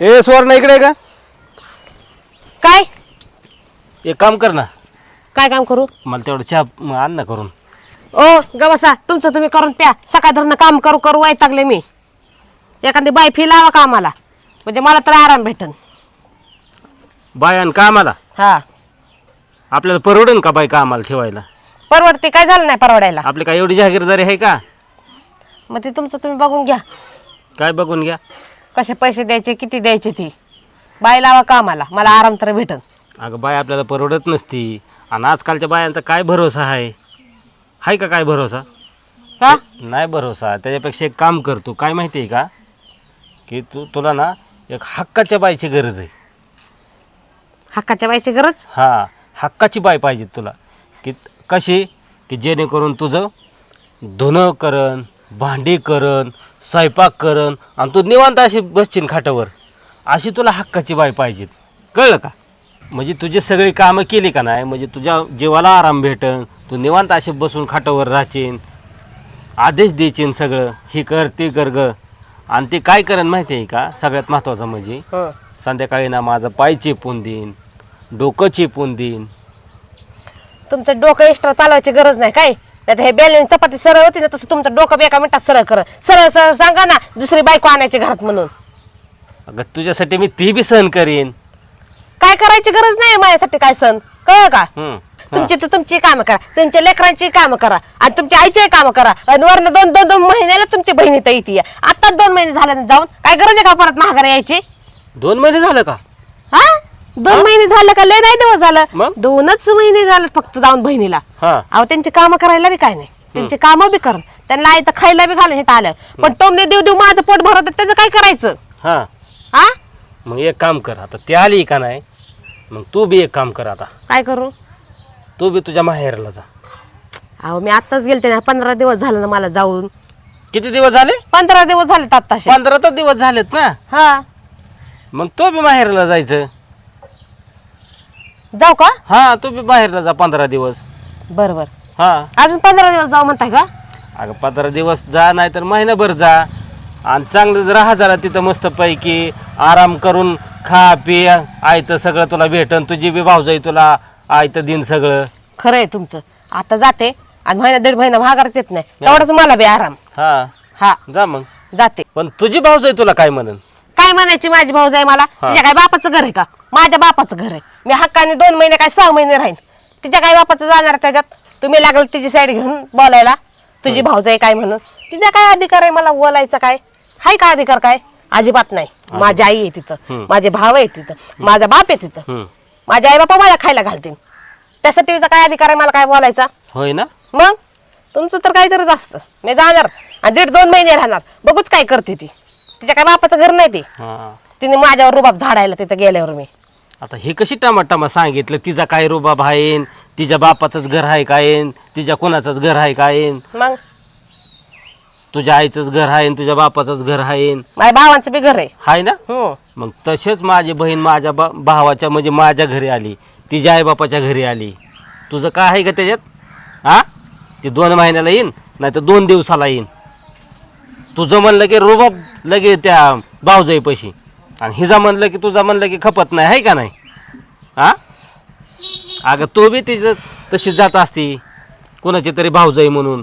ए सुवर्ण इकडे आहे का? काय? एक काम कर ना. काय काम करू? मला तेवढं चहा म, आण ना करून. ओ गबसा तुमचं तुम्ही करून प्या. सकाळ धरणं काम करू करू वैतागले मी. एखादी बाई फी लावा कामाला. म्हणजे मला तर आराम भेटन. बायान कामाला. हा. आपल्याला परवडेन का बाई कामाला ठेवायला? परवडते काय झालं नाही परवडायला? आपली काय एवढी जहागीरदारी आहे का? मग ते तुमचं तुम्ही बघून घ्या. काय बघून घ्या? कसे पैसे द्यायचे किती द्यायचे ती? बाई लावा कामाला मला आराम तर भेटन. अगं बाय आपल्याला परवडत नसती. आणि आजकालच्या बायांचा काय भरोसा आहे? आहे का काय भरोसा? का? नाही भरोसा. त्याच्यापेक्षा एक काम कर तू. काय माहिती आहे का? की तू तुला ना एक हक्काच्या बाईची गरज आहे. हक्काच्या बाईची गरज? हां हक्काची बाई पाहिजे तुला. की कशी? की जेणेकरून तुझं धुणं करण भांडी करण स्वयंपाक करण आणि तू निवांत अशी बसशील खाटावर. अशी तुला हक्काची बाई पाहिजे कळलं का? म्हणजे तुझी सगळी कामं केली का नाही? म्हणजे तुझ्या जीवाला आराम भेटन तू निवांत अशी बसून खाटावर राहशील आदेश द्यायचीन सगळं हे कर ते कर ग. आणि ते काय करण माहिती आहे का? सगळ्यात महत्त्वाचं म्हणजे. संध्याकाळी ना माझं पाय चेपून देईन डोकं चेपून देईन. तुमचं डोकं एक्स्ट्रा चालवायची गरज नाही काय? नाही हे बेलन चपाती सरळ होती ना तसं तुमचं डोकं बी एका मिनिटात सरळ कर. सरळ सरळ सांगा ना दुसरी बायको आणायची घरात म्हणून. अगं तुझ्यासाठी मी ती बी सहन करीन. काय करायची गरज नाही माझ्यासाठी काय सण कळ का. तुमची तर तुमची कामं करा. तुमच्या लेकरांची कामं करा. आणि तुमच्या आईची कामं करा. आणि वरनं दोन दोन दोन महिन्याला तुमची बहिणी तर येते आताच दोन महिने झाले ना जाऊन. काय गरज आहे का परत महागारी यायची? दोन महिने झालं का? हा? दोन महिने झालं का? लय नाही दिवस झालं. मग? दोनच महिने झाले फक्त जाऊन बहिणीला. हा. अहो त्यांची कामं करायला बी काय नाही. त्यांची कामं बी कर त्यांना आई तर खायला बी घालून इथं आलं. पण टोमने देऊ देऊ माझं पोट भरत त्याचं काय करायचं? हा. हा मग एक काम कर आता. ती आली का नाही? मग तू बी एक काम कर आता. काय करू? तू बी तुझ्या माहेरला जा. अहो मी आत्ताच गेलते ना पंधरा दिवस झालं ना मला जाऊन. किती दिवस झाले? पंधरा दिवस झाले आत्ताशे. पंधरा तर दिवस झालेत ना. हा. मग तू बी माहेरला जायचं. जाऊ का? हा तू बी माहेरला जा पंधरा दिवस. बर बर. हा. अजून पंधरा दिवस जाऊ म्हणताय का? अगं पंधरा दिवस जा नाही तर महिनाभर जा. आणि चांगलं राहा जरा तिथं मस्तपैकी आराम करून खा पी. आयतं सगळं तुला भेटन तुझी बी भावजाई तुला आयतं दिन सगळं. खरं आहे तुमचं. आता जाते आणि महिना दीड महिना महागारच येत नाही. तेवढंच मला बी आराम. हा. हा. जा मग. जाते. पण तुझी भावजाई तुला काय म्हणन? काय म्हणायची माझी भाऊ जाय मला तिच्या काय बापाचं घर आहे का? माझ्या बापाचं घर आहे. मी हक्काने दोन महिने काय सहा महिने राहीन. तिच्या काय बापाचं जाणार त्याच्यात. तुम्ही लागल तिची साईड घेऊन बोलायला. तुझी भाऊजाई काय म्हणून. तिचा काय अधिकार आहे मला बोलायचा काय? हाय का अधिकार काय? अजिबात नाही. माझी आई आहे तिथं. माझे भाव आहे तिथं. माझा बाप आहे तिथं. माझे आई बापा मला खायला घालतील. त्यासाठी तिचा काय अधिकार आहे मला काय बोलायचा? होय ना? मग? तुमचं तर काहीतरीच असतं. मी जाणार. आणि दीड दोन महिने राहणार. बघूच काय करते ती. तिच्या काय बापाचं घर नाही ते. तिने माझ्यावर रुबाब झाडायला तिथं गेल्यावर मी. आता हे कशी टमाटामा सांगितलं? तिचा काय रुबाब आहे तिच्या बापाचंच घर आहे काय तिच्या कोणाचंच घर आहे काय मग? तुझ्या आईचंच घर आहे तुझ्या बापाचंच घर आहे माझ्या भावांचं बी घर आहे. हाय ना? हम्म. मग तसेच माझी बहीण माझ्या बा भावाच्या म्हणजे माझ्या घरी आली. तिच्या आईबापाच्या घरी आली. तुझं काय आहे का त्याच्यात? हा ती दोन महिन्याला येईन नाही तर दोन दिवसाला येईन. तुझं म्हणलं की रुबाब लगे त्या भावजाईपाशी आणि हिजा म्हणलं की तुझं म्हणलं की खपत नाही आहे का नाही? हा? अगं तू बी तिचं तशी जात असती. कोणाची तरी भावजाई म्हणून.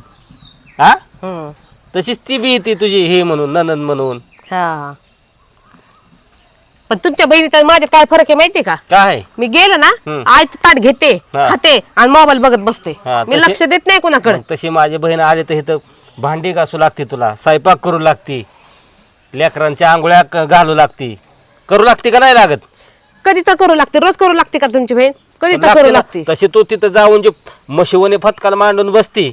हा? हम्म. तशीच ती बी ती तुझी हे म्हणून ननंद म्हणून. हा. पण तुमच्या बहिणीत आणि माझ्यात काय फरक आहे माहितीये का? काय मी गेलं ना हम्म. आय ताट घेते हा. खाते आणि मोबाईल बघत बसते. हा, मी तशी- लक्ष देत नाही कोणाकडे. मग तशी माझी बहीण आली तर इथं भांडी घासू लागते तुला स्वयंपाक करू लागती. लेकरांच्या आंघोळ्या क- घालू लागती. करू लागते का नाही लागत? कधी तर करू लागते रोज करू लागते का तुमची बहीण? कधी तर लागते करू ना. लागते. तशी तू तिथं जाऊन जे मशिवने फतकाला मांडून बसती.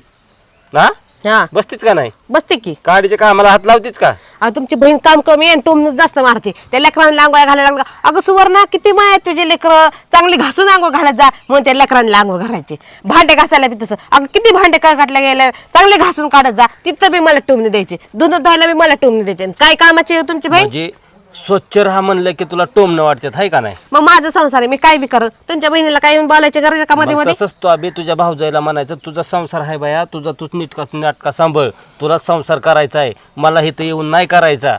हा? हा. बसतीच का नाही? बसते की. काडीच्या कामाला हात लावतीच का? अहो, तुमची बहीण काम कमी आणि टोमन जास्त मारते. त्या लेकरांना आंघोळ घालायला लागला अगं सुवर्णा किती माय तुझे लेकर? चांगली घासून आंघोळ घालत जा. म्हणून त्या लेकरांना आंघोळ घालायचे. भांडे घासायला बी तसं. अगं किती भांडे का काढल्या गेले चांगले घासून काढत जा. तिथं बी मला टोमने द्यायचे. धुणं धुवायला बी मला टोमने द्यायचे. आणि काय कामाची आहे तुमची बहीण? म्हणजे स्वच्छ राहा म्हणलं की तुला टोमणं वाटतात हाय का नाही? मग माझा संसार आहे मी काय बी करत तुमच्या बहिणीला काय येऊन बोलायची गरज आहे का मध्ये मग मध्ये? तसंच तू अबे तुझ्या भाऊजाईला म्हणायचं तुझा संसार आहे बाया तुझा तूच नीटका नाटका सांभाळ. तुला संसार करायचा आहे. मला इथं येऊन नाही करायचा.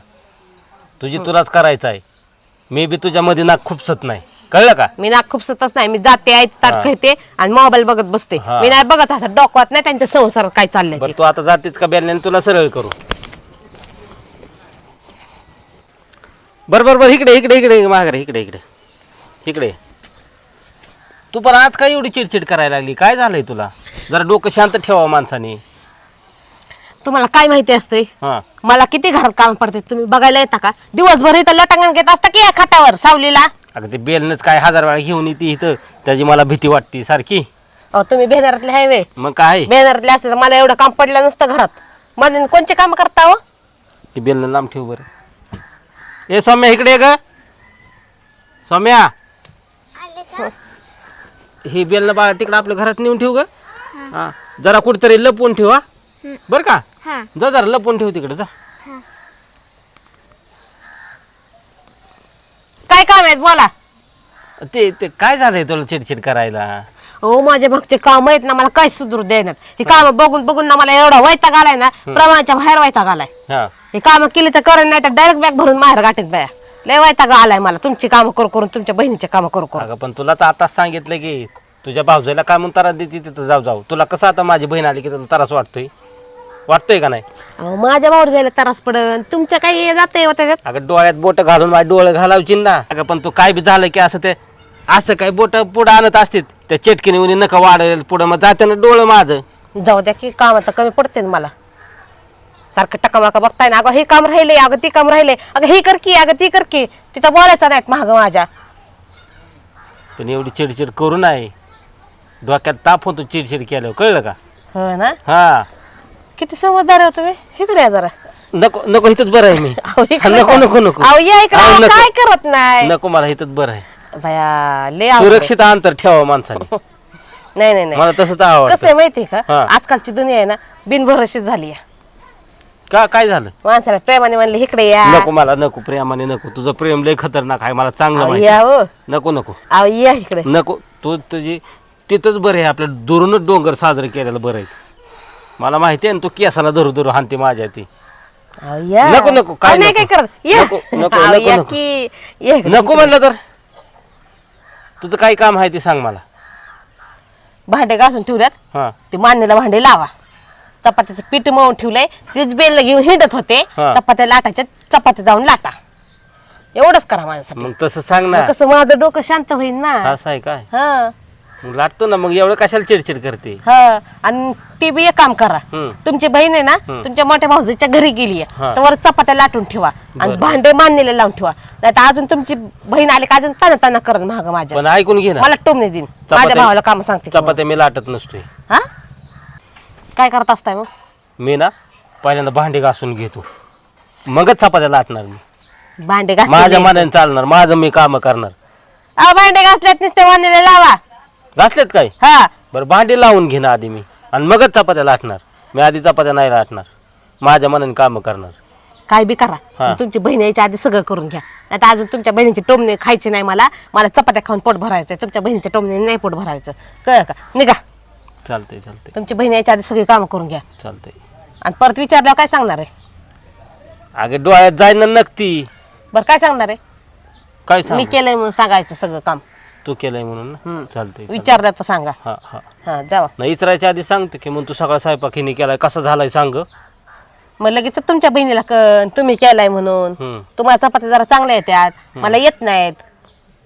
तुझी तुलाच करायचा आहे. मी बी तुझ्या मध्ये नाक खूपसत नाही. कळलं का? मी ना खूपसतच नाही. मी जाते आहे ताट. खेळते आणि मोबाईल बघत बसते. हा. मी नाही बघत असं डोकवात नाही त्यांच्या संसारात काय चाललंय ते बरं तू. आता जातेच का बेलण्याने तुला सरळ करू? बरं बरं बरं इकडे इकडे इकडे माघारे इकडे इकडे. इकडे. तू पण आज काय एवढी चिडचिड करायला लागली? काय झालंय तुला? जरा डोकं शांत ठेवा माणसाने. तुम्हाला काय माहिती असते हां. मला किती घरात काम पडते तुम्ही बघायला येता का? दिवसभर इथं लटांगण घेत असता की या खाटावर सावलीला? अगं ते बेलनंच काय हजार वेळा घेऊन येते इथं. त्याची मला भीती वाटते सारखी. अहो तुम्ही बेनारातले आहे वे. मग काय? बेनारातले असते तर मला एवढं काम पडलं नसतं घरात. मध्ये कोणचे काम करता हो? ती बेलनं लांब ठेव बरं. ए सौम्या इकडे ये ग. सौम्या. ही बेलनं बा तिकडं आपल्या घरात नेऊन ठेवू ग. हा. जरा कुठेतरी लपवून ठेव हा. बरं का? हा. जा जरा लपवून ठेव तिकडे जा. काय काम आहेत? बोला. ते ते काय झालंय तुला चिडचिड करायला? हो माझ्या मागचे काम आहेत ना मला काय सुधरू देणार? हे काम बघून बघून ना मला एवढा वैताग आलाय ना प्रमाणाच्या बाहेर वैताग आलाय. हा. हे काम केली तर करेन नाही तर डायरेक्ट बॅग भरून बाहेर गाठीत बाया. लय वैताग आलाय मला. तुमची कामं करू करून तुमच्या बहिणीचे कामं करू करून अगं पण तुलाच आताच सांगितलं की तुझ्या भावजाईला काय म्हणून त्रास देते तिथं जाऊ जाऊ. तुला कसं आता माझी बहीण आली की तुला त्रास वाटतोय? वाटतोय का नाही? अहो माझ्या भाऊ जायला त्रास पडन. तुमच्या काही जाते त्याच्यात? अगं डोळ्यात बोट घालून माझे डोळे घालावची ना. अगं पण तू काय बी झालं की असं ते असं काय बोट पुढं आणत असते त्या चेटकीने उनी नका वाढेल पुढं मग जाते ना डोळं माझं. जाऊ द्या की काम आता कमी पडते ना मला. सारखं टकामाका बघताय ना अगं हे काम राहिले अगं ती काम राहिले अगं हे कर की अगं ती कर की तिथं बोलायचं नाहीत महाग माझ्या. पण एवढी चिडचिड करू नये डोक्यात ताप होतो चिडचिड केल्यावर कळलं का? हो ना? हा. किती समजदार आहे हो तुम्ही. इकडे या जरा. नको नको इथंच बरं आहे मी. अहो, इकडे नको. नको नको. अहो, या इकडे. अहो, अहो, नको. काय करत नाही? नको मला इथंच बरं आहे. बया लय. सुरक्षित अंतर ठेवा माणसाने. नाही नाही नाही. मला तसंच कसं आवडतं आहे माहितीये का. आजकालची दुनिया आहे ना बिनभरोशीच झाली आहे. का काय झालं? माणसाला प्रेमाने म्हणले इकडे या. नको मला नको प्रेमाने नको. तुझं प्रेम लय खतरनाक आहे मला चांगलं अहो, माहिती या हो. नको नको. अहो या इकडे. नको. तू तुझी तिथंच बरं आहे आपल्या दुरूनच डोंगर साजरं केलेलं बरं आहे. मला माहिती आहे ना तू केसाला धरू धरू हानते माझ्या ती. अहो, या. नको, नको, काय अहो, नाही नको. काय करत? या. नको, नको, अहो, नको, या नको. की या इकडे. नको म्हणलं तर. तुझं काय काम आहे ते सांग मला. भांडे घासून ठेवल्यात. हां. ते मान्यला भांडे लावा. चपात्याचं पीठ मळून ठेवलंय. तेच बेल घेऊन हिंडत होते. हा. चपात्या लाटाच्या चपात्या जाऊन लाटा. एवढंच करा माझ्यासाठी. मग तसं सांग ना. कसं माझं डोकं शांत होईल ना. असं आहे काय? हा. मग लाटतो ना मग एवढं कशाला चिडचिड करते? हा आणि ते बी एक काम करा. हम्म. तुमची बहीण आहे ना तुमच्या मोठ्या भाऊजीच्या घरी गेली हा. तर वर चपात्या लाटून ठेवा आणि भांडे मान्यला लावून ठेवा. नाही तर अजून तुमची बहीण आली का अजून ताना ताना करत महाग माझ्या. पण ऐकून घे ना. मला टोमने देईन. माझ्या चपात्या- भावाला काम सांगते चपात्या मी लाटत नसतोय. हा? काय करत असताय मग? मी ना पहिल्यांदा भांडी घासून घेतो. मगच चपात्या लाटणार मी. भांडे माझ्या घासले मनाने चालणार माझं मी काम करणार. अहो भांडे घासल्यात नुसते मान्यला लावा. घासलेत काय? हा. बरं भांडी लावून घे ना आधी मी. आणि मगच चपात्या लाटणार. मी आधी चपात्या नाही लाटणार. माझ्या मनाने कामं करणार. काय बी करा. हा. तुमची बहीण यायच्या आधी सगळं करून घ्या. नाही तर अजून तुमच्या बहिणीचे टोमणे खायचे नाही मला. मला चपात्या खाऊन पोट भरायचं तुमच्या बहिणीच्या टोमणे नाही पोट भरायचं. कळ का? निघा. चालतंय चालतंय. तुमची बहीण यायच्या आधी सगळी कामं करून घ्या. चालतंय. आणि परत विचारल्यावर काय सांगणार आहे? अगे डोळ्यात जाईन ना नक्ती. बरं काय सांगणार आहे? काय मी सांग? केलंय म्हणून सांगायचं सगळं काम. तू केलंय म्हणून ना. चालतंय चालतंय. विचारलं तर सांगा. हा हा. हा जावा. नाही इचरायच्या आधी सांगतो की मग तू सगळा स्वयंपाक हिने केलाय कसा झालाय सांग. मग लगेच तुमच्या बहिणीला कळन तुम्ही केलाय म्हणून. हम्म. तुम्हाला चपात्या जरा चांगल्या येतात मला येत नाहीत.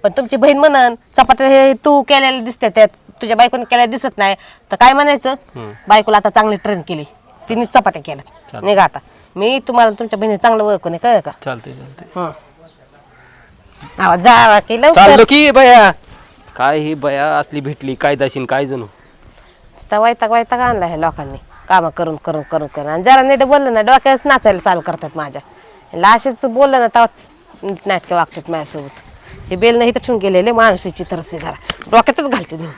पण तुमची बहीण म्हणन चपात्या हे तू केलेल्या दिसते त्यात तुझ्या बायकोने केलेल्या दिसत नाही. तर काय म्हणायचं? हम्म. बायकोला आता चांगली ट्रेन केली. तिने चपात्या केल्यात. चालेल. निघा आता. मी तुम्हाला तुमच्या बहिणी चांगलं ओळखून कळ का? चालतंय चालतंय. हं. अहो, जावा की लवकर. चाललो की बया काय ही बया असली भेटली काय दाशीन काय जणू? नुसता वैताग वैताग आणला ह्या लोकांनी. कामं करून करून करून करून. आणि जरा नीट बोललं ना डोक्याच नाचायला चालू करतात माझ्या. ह्याला असेच बोललं ना तेव्हा नाटकं वागतात माझ्यासोबत. हे बेल नाही तर ठेवून गेलेले माणसाची तरच जरा. डोक्यातच घालते नेऊन.